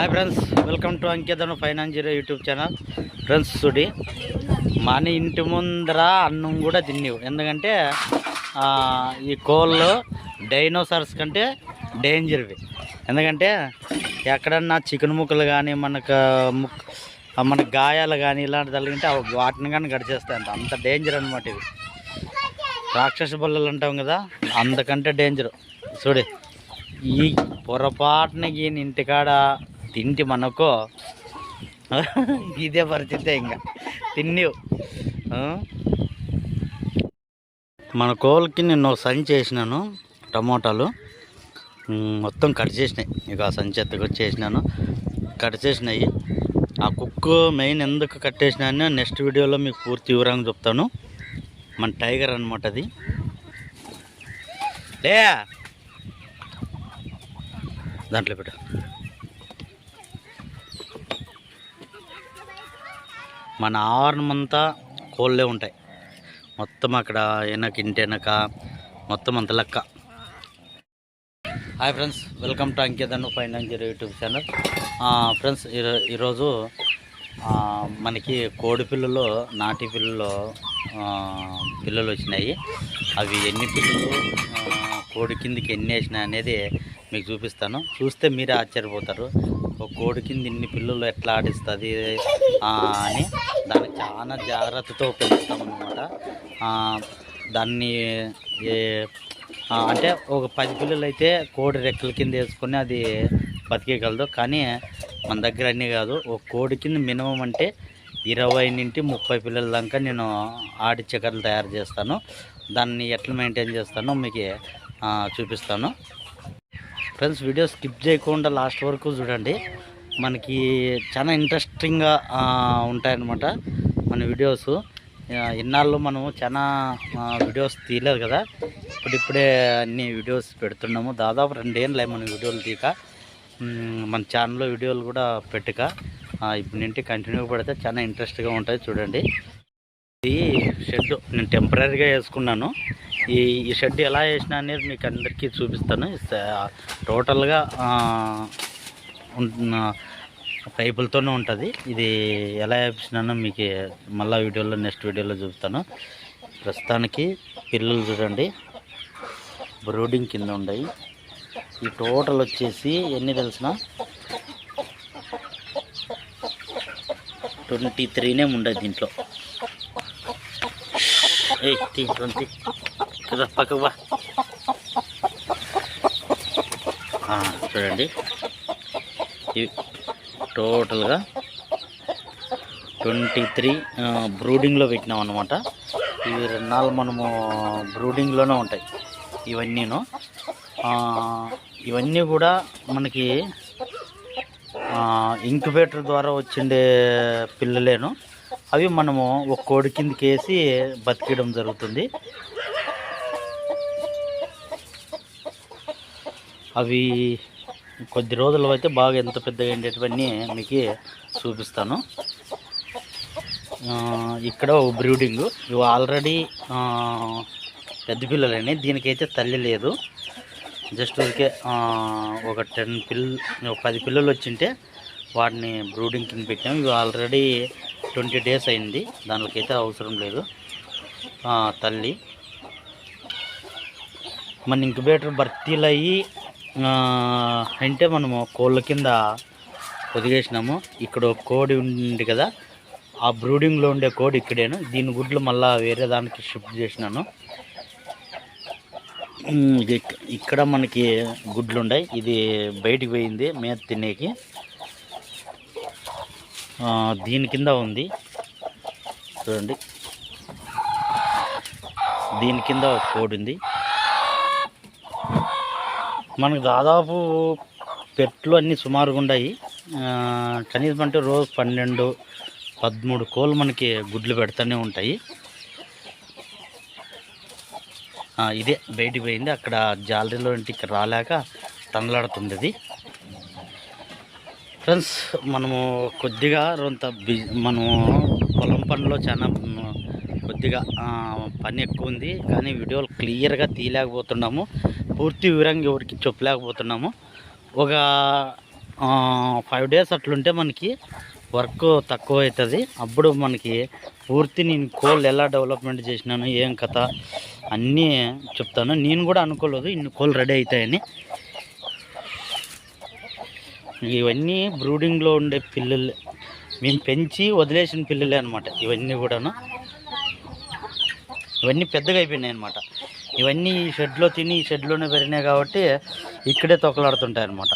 Hi friends welcome to అంకేతను finance zero YouTube channel friends చూడి మన ఇంటి ముందర అన్నం కూడా తినేవు ఎందుకంటే ఈ కోళ్ళు డైనోసార్స్ కంటే డేంజర్వి ఎందుకంటే ఎక్కడన్నా చికెన్ ముక్కలు కానీ మనకు ముక్ మన గాయాలు కానీ ఇలాంటి తగిలింటే అవి వాటిని కానీ గడిచేస్తాయంట అంత డేంజర్ అనమాట ఇవి రాక్షస బల్లలు అంటాం కదా అంతకంటే డేంజర్ చూడు ఈ పొరపాటున ఈయన ఇంటికాడ తింటి మనకో. ఇదే పరిస్థితే ఇంకా. తిన్నవు. మన కోళ్ళకి నేను ఒక సంచి వేసినాను టమోటాలు. మొత్తం కట్ చేసినాయి. ఇక సంచి సంచి ఎత్తుకొచ్చేసినాను కట్ చేసినాయి. ఆ కుక్ మెయిన్ ఎందుకు కట్టేసినా నెక్స్ట్ వీడియోలో మీకు పూర్తి వివరంగా చెప్తాను. మన టైగర్ అనమాట అది. లే! దాంట్లో పెట్టు. మన ఆవరణం అంతా కోళ్ళే ఉంటాయి. మొత్తం అక్కడ వెనక ఇంటి వెనక మొత్తం అంత లెక్క. Hi friends welcome to అంకేతను fine and zero YouTube channel. Friends ఈరోజు మనకి కోడి పిల్లలు నాటి పిల్లలు పిల్లలు వచ్చినాయి. అవి ఎన్ని పిల్లలు కోడి కిందికి ఎన్ని వేసినాయి అనేది మీకు చూపిస్తాను. చూస్తే మీరే ఆశ్చర్యపోతారు. ఒక కోడి కింద ఇన్ని పిల్లలు ఎట్లా ఆడిస్తుంది అని దాన్ని చాలా జాగ్రత్తతో పెంచుతాం అనమాట దాన్ని అంటే ఒక పది పిల్లలు అయితే కోడి రెక్కల కింద వేసుకొని అది బతికేయగలదు. కానీ మన దగ్గర అన్నీ కాదు ఒక కోడి కింద మినిమం అంటే ఇరవై నుండి ముప్పై పిల్లల దాకా నేను ఆడి చికెన్లు తయారు చేస్తాను. దాన్ని ఎట్లా మెయింటైన్ చేస్తానో మీకు చూపిస్తాను. ఫ్రెండ్స్ వీడియో స్కిప్ చేయకుండా లాస్ట్ వరకు చూడండి. మనకి చాలా ఇంట్రెస్టింగ్గా ఉంటాయన్నమాట మన వీడియోస్ ఇన్నాళ్ళు మనము చాలా వీడియోస్ తీయలేదు కదా. ఇప్పుడిప్పుడే అన్ని వీడియోస్ పెడుతున్నాము. దాదాపు రెండేళ్ళు మన వీడియోలు తీక మన ఛానల్లో వీడియోలు కూడా పెట్టక ఇప్పుడు నుండి కంటిన్యూ పెడితే చాలా ఇంట్రెస్ట్గా ఉంటుంది చూడండి. ఇది షెడ్ నేను టెంపరీగా వేసుకున్నాను. ఈ ఈ షెడ్ ఎలా వేసినా అనేది మీకు అందరికీ చూపిస్తాను. టోటల్గా పైపులతోనే ఉంటుంది. ఇది ఎలా వేసినానో మీకు మళ్ళీ వీడియోలో నెక్స్ట్ వీడియోలో చూపుతాను. ప్రస్తుతానికి పిల్లలు చూడండి బ్రూడింగ్ కింద ఉన్నాయి ఈ టోటల్ వచ్చేసి ఎన్ని తెలిసిన? ట్వంటీ త్రీనే ఉండదు దీంట్లో. A twenty. పక్కకు బా చూడండి. ఇవి టోటల్గా ట్వంటీ త్రీ బ్రూడింగ్లో పెట్టినాం అనమాట ఇవి రెండు మనము బ్రూడింగ్లోనే ఉంటాయి. ఇవన్నీను. ఇవన్నీ కూడా మనకి ఇంక్యుబేటర్ ద్వారా వచ్చిండే పిల్లలేను. అవి మనము ఒక కోడి కిందకి వేసి బతికేయడం జరుగుతుంది. అవి కొద్ది రోజులు అయితే బాగా ఎంత పెద్దగా ఉండేటివన్నీ మీకు చూపిస్తాను. ఇక్కడ ఒక బ్రూడింగ్. ఇవి ఆల్రెడీ పెద్ద పిల్లలని దీనికైతే తల్లి లేదు. జస్ట్ ఊరికే ఒక టెన్ పిల్ ఒక పది పిల్లలు వచ్చింటే వాటిని బ్రూడింగ్ కింద పెట్టాము. ఇవి ఆల్రెడీ ట్వంటీ డేస్ అయింది. దానికైతే అవసరం లేదు. తల్లి. మన ఇంక్యుబేటర్ భర్తీలు అయ్యి అంటే మనము కోళ్ళ కింద పొదిగేసినాము. ఇక్కడ ఒక కోడి ఉంది కదా ఆ బ్రూడింగ్లో ఉండే కోడి ఇక్కడేను. దీని గుడ్లు మళ్ళీ వేరే దానికి షిఫ్ట్ చేసినాను. ఇది ఇక్కడ మనకి గుడ్లు ఉన్నాయి ఇది బయటికి పోయింది మేత తినేకి. దీని కింద ఉంది. చూడండి. దీని కింద ఒక కోడి ఉంది. మనకు దాదాపు పెట్లు అన్నీ సుమారుగా ఉన్నాయి కనీసం అంటే రోజు పన్నెండు పదమూడు కోళ్ళు మనకి గుడ్లు పెడతానే ఉంటాయి. ఇదే బయటికి పోయింది. అక్కడ జాలరీలో ఇంటికి రాలేక తండలాడుతుంది అది ఫ్రెండ్స్ మనము కొద్దిగా కొంత మనము పొలం పనిలో చాలా కొద్దిగా పని ఎక్కువ ఉంది. కానీ వీడియోలు క్లియర్గా తీయలేకపోతున్నాము. పూర్తి వివరంగా ఎవరికి చెప్పలేకపోతున్నాము. ఒక ఫైవ్ డేస్ అట్లుంటే మనకి వర్క్ తక్కువ అవుతుంది అప్పుడు మనకి పూర్తి నేను కోళ్ళు ఎలా డెవలప్మెంట్ చేసినాను ఏం కథ అన్నీ చెప్తాను. నేను కూడా అనుకోలేదు ఇన్ని కోళ్ళు రెడీ అవుతాయని ఇవన్నీ బ్రూడింగ్లో ఉండే పిల్లలు. మేము పెంచి వదిలేసిన పిల్లలే అనమాట ఇవన్నీ కూడాను. ఇవన్నీ పెద్దగా అయిపోయినాయి అనమాట ఇవన్నీ ఈ షెడ్లో తిని ఈ షెడ్లోనే పెరిగినాయి కాబట్టి ఇక్కడే తొక్కలాడుతుంటాయి అనమాట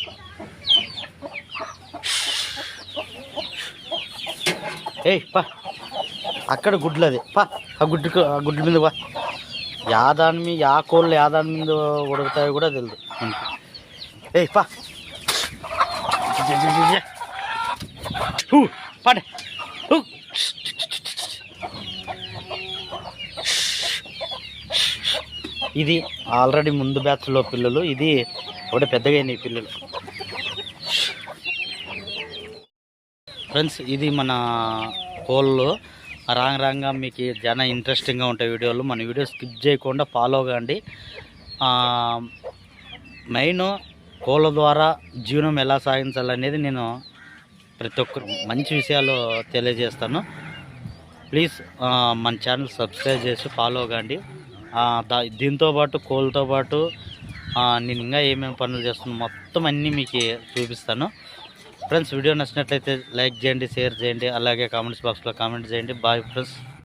ఏయ్ పా. అక్కడ గుడ్లు అది పా ఆ గుడ్డుకు ఆ గుడ్ల మీద పా. యా దాని మీద యా కోళ్ళు యా దాని మీద ఉడుకుతాయో కూడా తెలియదు ఏయ్ పా. పాడే. ఇది ఆల్రెడీ ముందు బ్యాచ్లో పిల్లలు. ఇది ఒకటి పెద్దగా అయినాయి పిల్లలు. ఫ్రెండ్స్ ఇది మన కోళ్ళు రాంగ్ రాంగ్గా మీకు చాలా ఇంట్రెస్టింగ్గా ఉంటాయి వీడియోలు. మన వీడియో స్కిప్ చేయకుండా ఫాలో కాండి మెయిన్ కోళ్ళ ద్వారా జీవనం ఎలా సాగించాలనేది నేను ప్రతి ఒక్కరు మంచి విషయాలు తెలియజేస్తాను. ప్లీజ్ మన ఛానల్ సబ్స్క్రైబ్ చేసి ఫాలో కాండి దీంతో పాటు కోళ్ళతో పాటు నేను ఇంకా ఏమేమి పనులు చేస్తున్నాను మొత్తం అన్నీ మీకు చూపిస్తాను. ఫ్రెండ్స్ వీడియో నచ్చినట్లయితే లైక్ చేయండి షేర్ చేయండి అలాగే కామెంట్స్ బాక్స్లో కామెంట్ చేయండి. Bye friends.